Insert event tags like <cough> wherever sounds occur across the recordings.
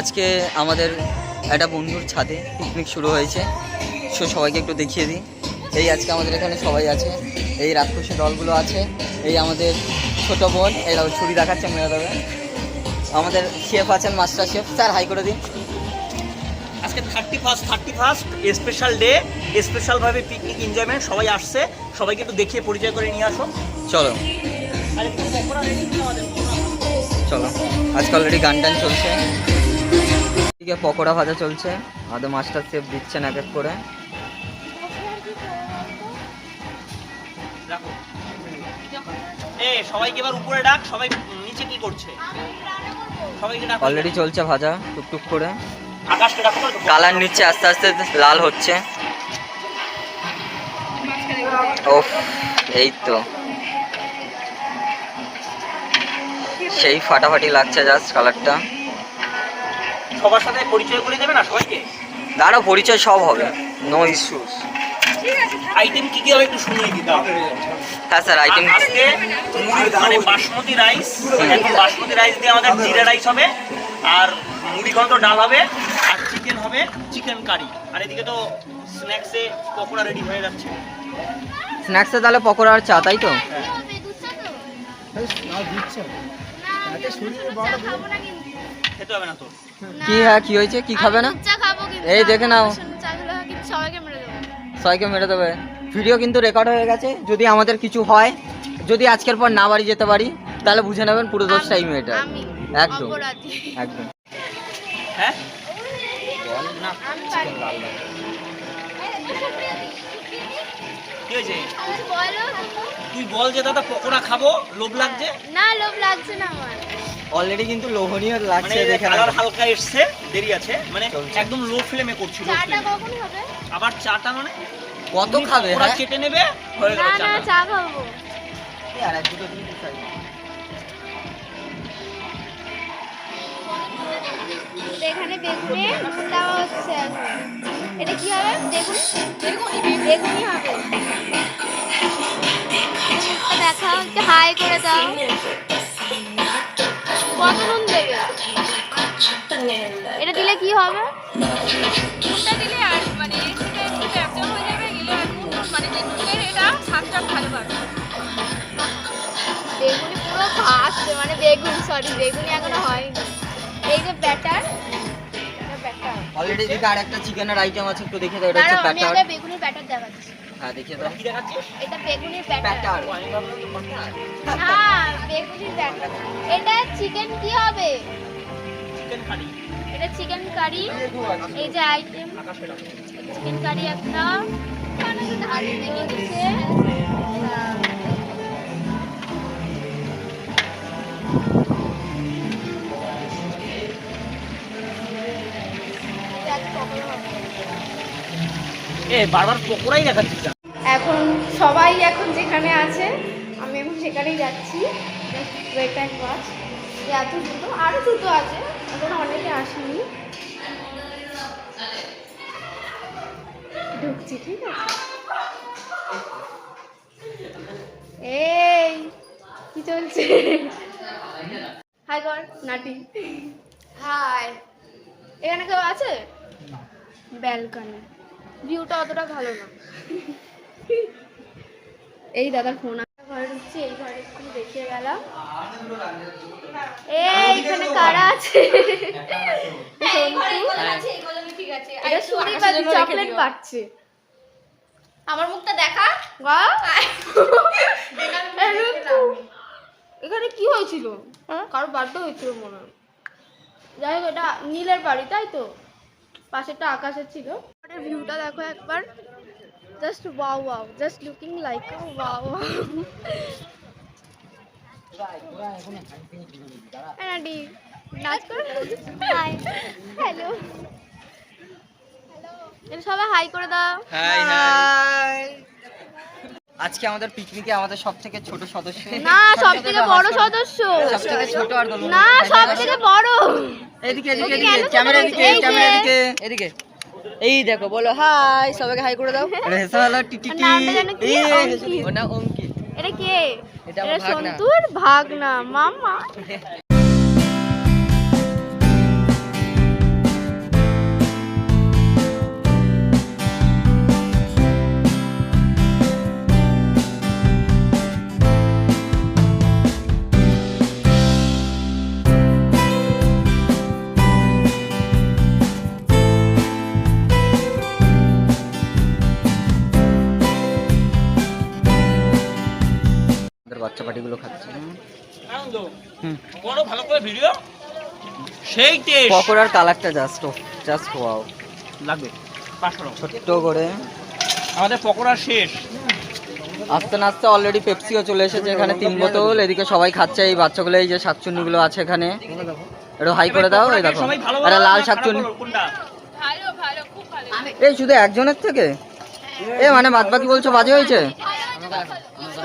আজকে আমাদের একটা বন্ধুর ছাদে পিকনিক শুরু হয়েছে। সো সবাইকে একটু দেখিয়ে দিই। এই আজকে আমাদের এখানে সবাই আছে। এই রাক্ষসী দলগুলো আছে। এই আমাদের ছোট বোন এরা ছুরি দেখাচ্ছে মেয়ে দেবে আমাদের শেফ আছেন মাস্টার শেফ স্যার হাই করে দিন। আজকে thirty first thirty first special day স্পেশালভাবে picnic enjoyment সবাই আসছে সবাইকে একটু দেখিয়ে পরিচয় করে নিয়ে আসো। চলো। চলো। আজকে অলরেডি গান টান চলছে। এদিকে পকোড়া ভাজা চলছে। আমাদের মাস্টার শেফ দিচ্ছেন এক এক করে। এ সবাইকে এবার উপরে ডাক সবাই নিচে কি করছে? সবাইকে ডাক। অলরেডি চলছে ভাজা টুকটুক করে। কালার নিচ্ছে আস্তে আস্তে লাল হচ্ছে। ওফ এই তো। সেই ফাটাফাটি লাগছে জাস্ট কালারটা। সবার সাথে পরিচয় করে দেবে না সবাইকে? দাঁড়া পরিচয় সব হবে। নো ইস্যুস আইটেম কি কি হবে একটু শুনিয়ে দিতে হবে হ্যাঁ স্যার আইটেম আজকে মুড়ি মানে বাসমতি রাইস এখন বাসমতি রাইস দিয়ে আমাদের জিরা রাইস হবে আর মুড়ি ঘন্ট ডাল হবে। হবে চিকেন কারি। আর এদিকে তো স্ন্যাক্সে পকোড়া রেডি হয়ে যাচ্ছে। স্ন্যাক্সে তাহলে পকোড়া আর চা তাই তো? খেতে হবে না তো? কি হ্যাঁ কি হয়েছে? কি খাবে না? এই দেখে নাও। সবাইকে মেরে দেবো। সবাইকে মেরে দেবে ভিডিও কিন্তু রেকর্ড হয়ে গেছে। যদি আমাদের কিছু হয় যদি আজকের পর না বাড়ি যেতে পারি তাহলে বুঝে নেবেন পুরো দোষ টাইম এটা একদম। একদম। হ্যাঁ? না আমি পারি কি হয়েছে? তুই বল যে দাদা পকোড়া খাব লোভ লাগছে? না লোভ লাগছে না আমার। অলরেডি কিন্তু লোভনীয় মানে লাগছে দেখে কালার হালকা এসছে দেরি আছে। মানে একদম লো ফ্লেমে করছি চাটা কখন হবে? আবার চাটা মানে? কত খাবে পকোড়া হ্যাঁ? কেটে নেবে হয়ে গেল না না চা খাব। আর এক দুটো দিন দিতে হবে। তো এখানে বেগুনে নুন দেওয়া হচ্ছে। এটা কি হবে? বেগুন? বেগুনি হবে। দেখাও একটু হাই করে দাও। কত নুন দেবে? এটা দিলে কি হবে? নুনটা দিলে আর মানে হয়ে যাবে মানে এটা স্বাদটা ভালো পাবে বেগুনি পুরো ভাসছে মানে বেগুন সরি বেগুনি এখনও হয়নি। এই যে ব্যাটার ব্যাটার অলরেডি চিকেনের আইটেম আছে একটু দেখে দাও এটা হচ্ছে আমি ব্যাটার ব্যাটার দেখাচ্ছি। হ্যাঁ দেখিয়ে দাও। কি দেখাচ্ছিস? এটা বেগুনির ব্যাটার না বেগুনির ব্যাটার এটা চিকেন কি হবে? চিকেন কারি এটা চিকেন কারি এই যে আইটেম চিকেন কারি একটা। এদিকে হচ্ছে এ বারবার পকোড়াই দেখাচ্ছিস এখন সবাই এখন যেখানে আছে আমি এখন সেখানেই যাচ্ছি। ওয়েট অ্যান্ড ওয়াচ এত জুতো আরও জুতো আছে এখন অনেকে আসেনি। ঢুকছি ঠিক আছে। এই কি চলছে? হাই কর নাটি হাই এখানে কেউ আছে? ব্যালকনি ভিউটা অতটা ভালো না। এই দাদার ফোন ঘরে ঢুকছি এই ঘরে একটু দেখিয়ে গেলাম। এই এখানে কারা আছে? ঠিক আছে এটা সুরি বাজি চকলেট পাচ্ছে। আমার মুখটা দেখা! এখানে কি হয়েছিল? কারও বার্থডে হয়েছিল মনে হয়। যাই হোক এটা নীলের বাড়ি তাই তো? পাশেরটা আকাশের ছিল। ওটার ভিউটা দেখো একবার। Just wow wow just looking like wow এনাডি নাচ করে হাই হ্যালো হ্যালো সবাই হাই করে দাও। হাই হাই আজকে আমাদের পিকনিকে আমাদের সব থেকে ছোট সদস্য না সব থেকে বড় সদস্য। সব থেকে ছোট আর না সব থেকে বড়। এদিকে এদিকে এদিকে ক্যামেরা এদিকে এই ক্যামেরা এদিকে এদিকে। এই দেখো বলো হাই সবাইকে হাই করে দাও। এটা হেসে হলো টি? অঙ্কিত। এটা কে? এটা। সন্তুর ভাগনা মামা। <laughs> করে ভিডিও সেই টেস্ট। পকোড়ার কালারটা জাস্ট জাস্ট ওয়াও লাগবে ছোট্ট করে। আমাদের পকোড়া শেষ। আস্তে আস্তে অলরেডি পেপসিও চলে এসেছে এখানে তিন বোতল। এদিকে সবাই খাচ্ছে এই বাচ্চাগুলো এই যে শাকচুন্নিগুলো আছে এখানে। একটু হাই করে দাও এই দেখো। একটা লাল শাকচুন্নি। বলো, কোনটা? ভালো ভালো খুব ভালো। এই শুধু একজনের থেকে? এ মানে বাদ বাকি বলছো বাজে হয়েছে?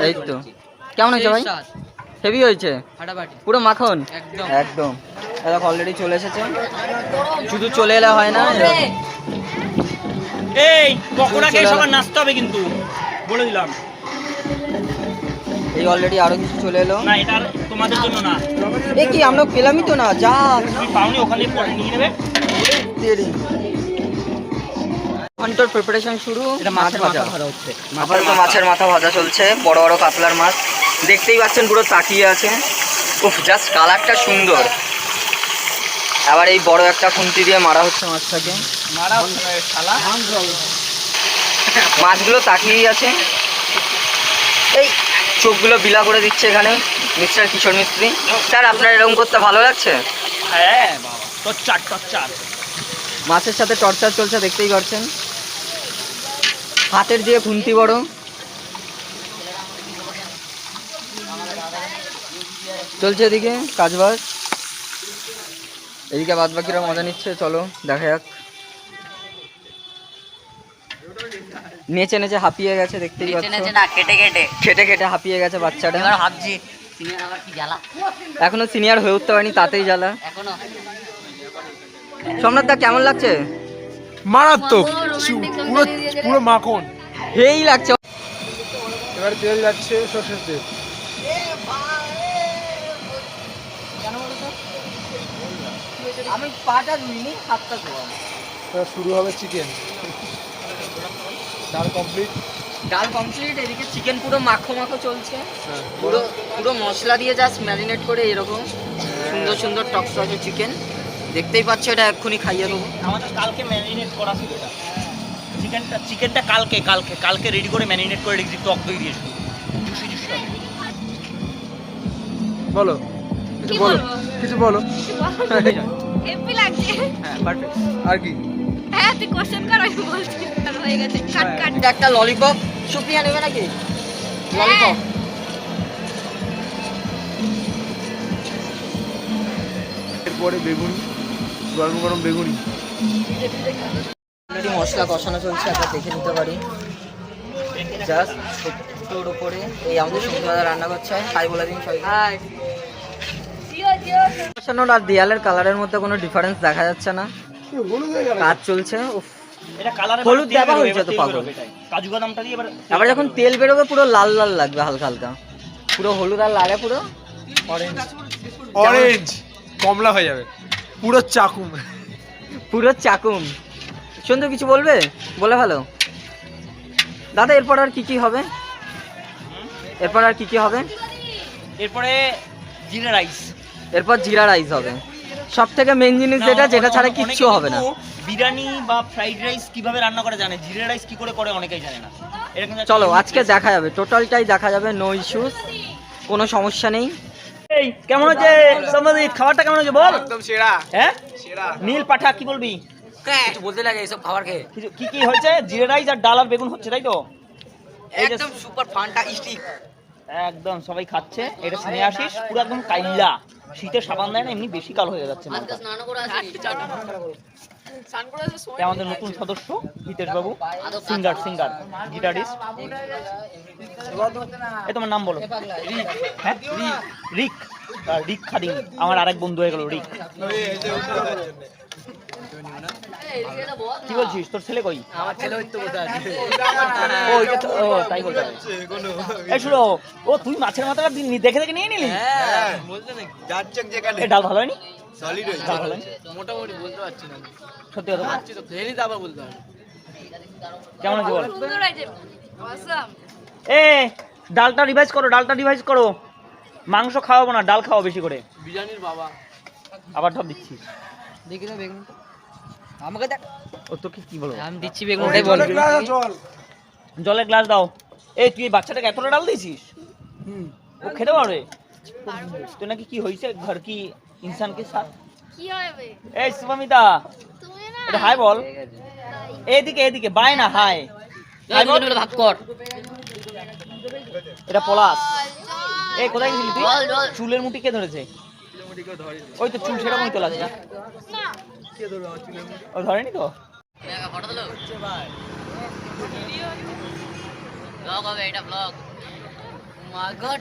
এই তো। কেমন হয়েছে ভাই? হেভি হয়েছে? পুরো মাখন? একদম। দেখো অলরেডি চলে এসেছে। শুধু চলে এলে হয় না? এই পকোড়া খেয়ে চলে সবার এলো। নাচতে হবে কিন্তু। বলে দিলাম। এই অলরেডি আরও কিছু চলে এলো? না এটা তোমাদের জন্য না। এ কি আমরা পেলামই তো না যা। তুমি পাওনি ওখানে পরে নিয়ে নেবে। ঘণ্টার প্রিপারেশন শুরু। মাছ ভাজা। হচ্ছে। মাছের মাথা ভাজা চলছে। বড় বড় কাতলার মাছ। দেখতেই পাচ্ছেন পুরো তাকিয়ে আছে। উফ জাস্ট কালারটা সুন্দর। আবার এই বড় একটা খুন্তি দিয়ে মারা হচ্ছে মাছটাকে। মাছগুলো তাকিয়েই আছে। এই চোখগুলো বিলা করে দিচ্ছে এখানে মিস্টার কিশোর মিস্ত্রি। স্যার আপনার এরকম করতে ভালো লাগছে? হ্যাঁ মাছের সাথে টর্চার চলছে দেখতেই পাচ্ছেন। হাতের দিয়ে খুন্তি বড়। চলছে এদিকে কাজবাজ। এদিকে বাদ বাকিরা মজা নিচ্ছে চলো দেখা যাক। নেচে নেচে হাঁপিয়ে গেছে দেখতেই নিচে পাচ্ছ। কেটে কেটে খেটে খেটে। হাঁপিয়ে গেছে বাচ্চাটা। এবার ভাবছি সিনিয়র আবার কি জ্বালা? এখনও সিনিয়র হয়ে উঠতে পারেনি তাতেই জ্বালা। এখনও। সোমনাথ দা কেমন লাগছে? মারাত্মক। পুরো। পুরো মাখন। হেই লাগছে। এবার তেল যাচ্ছে সর্ষের তেল। আমি পাটা ধুইনি হাতটা ধোয়া এবার শুরু হবে চিকেন ডাল কমপ্লিট ডাল কমপ্লিট এদিকে চিকেন পুরো মাখো মাখো চলছে। হ্যাঁ পুরো পুরো মশলা দিয়ে জাস্ট ম্যারিনেট করে এরকম সুন্দর সুন্দর টকটকে চিকেন দেখতেই পাচ্ছ এটা এক্ষুনি খাইয়ে দেবো। আমাদের কালকে ম্যারিনেট করা ছিল এটা। চিকেনটা চিকেনটা কালকে কালকে কালকে রেডি করে ম্যারিনেট করে রেখেছি টক দই দিয়ে জুসি জুসি বলো। কিছু বলো কিছু বলো। <laughs> হেপি লাগছে। হ্যাঁ পারফেক্ট আর কি? হ্যাঁ তুই কোশ্চেন কর আমি বলছি। আর হয়ে গেছে। কাট কাট এটা একটা ললিপপ সুপ্রিয়া নেবে নাকি? ললিপপ এরপরে বেগুনি গরম গরম বেগুনি। অলরেডি মশলা কষানো চলছে একবার দেখে নিতে পারি। জাস্ট ছোট্টর উপরে এই আমাদের সুন্দর রান্না করছে হাই বলে দিন সবাই আর দেয়ালের কালারের মধ্যে কোনো ডিফারেন্স দেখা যাচ্ছে না। কাজ চলছে উফ। হলুদ দেওয়া হয়েছে তো পাগল। কাজু বাদামটা দিয়ে আবার যখন তেল বেরোবে পুরো লাল লাল লাগবে হালকা হালকা। পুরো হলুদ আর লালে পুরো অরেঞ্জ অরেঞ্জ কমলা হয়ে যাবে। পুরো চাকুম। পুরো চাকুম। সুন্দর কিছু বলবে? বলে ভালো। দাদা এরপর আর কি কি হবে? এরপর আর কি কি হবে? এরপরে জিরা রাইস। এরপর জিরা রাইস হবে। সব থেকে মেন জিনিস যেটা যেটা ছাড়া কিচ্ছু হবে না। বিরিয়ানি বা ফ্রাইড রাইস কীভাবে রান্না করে জানে? জিরা রাইস কি করে করে অনেকেই জানে না। চলো আজকে দেখা যাবে। টোটালটাই দেখা যাবে নো ইস্যুস কোনো সমস্যা নেই। এই কেমন হচ্ছে? সম্বাদিত খাবারটা কেমন হচ্ছে বল? একদম সেরা। হ্যাঁ? সেরা। নীল পাঠা কি বলবি? কিছু বলতে লাগে এইসব খাবার খেয়ে। কিছু- কি কি হয়েছে? জিরা রাইস আর ডাল আর বেগুন হচ্ছে তাই তো? একদম সুপার ফান্টাস্টিক একদম সবাই খাচ্ছে। এটা শুনে আসিস পুরো একদম কাইলা। শীতে সাবান দেয় না এমনি বেশি কালো হয়ে যাচ্ছে আমাদের নতুন সদস্য হিতেশ বাবু সিঙ্গার সিঙ্গার গিটারিস্ট। এ তোমার নাম বলো। হ্যাঁ? রিক। রিক খাদিম আমার আরেক বন্ধু হয়ে গেল রিক। কি বলছিস? তোর ছেলে কই? আমার ছেলে হইতো ও এটা তো ও তাই বলতে এই শুনো ও তুই মাছের মাথাটা দেখে দেখে নিয়ে নিলি? হ্যাঁ। বলতে নাকি। যাচ্ছেন যেখানে ডাল ভালো হয়নি? সলিড হয়েছে। ডাল ভালো মোটামুটি বলতে পারছি না। সত্যি কথা পারছি তো ফেরি তো বলতে হবে। কেমন আছে বল? এ ডালটা রিভাইজ করো ডালটা রিভাইজ করো। মাংস খাওয়াবো না ডাল খাওয়া বেশি করে। বিরিয়ানির বাবা। আবার সব দিচ্ছি। দেখি তো বেগুন আমাকে দেখ। ও তোকে কি বলব? আমি দিচ্ছি বেগুন ওটাই বল জলের গ্লাস দাও এই তুই বাচ্চাটাকে এতটা ডাল দিয়েছিস? ও খেতে পারবে? তো নাকি কি হয়েছে? ঘর কি ইনসান কে সাথ কি হবে? এই শুভমিতা তুমি না। এটা হাই বল। এদিকে এদিকে বাই না হাই। হাই বল ভাগ কর। এটা পলাশ। এই কোথায় গেছিলি তুই? চুলের মুঠি কে ধরেছে? ওই তো চুল আছে না? ও ধরেনি তো? ব্লগ হবে এটা ব্লগ। মাগো!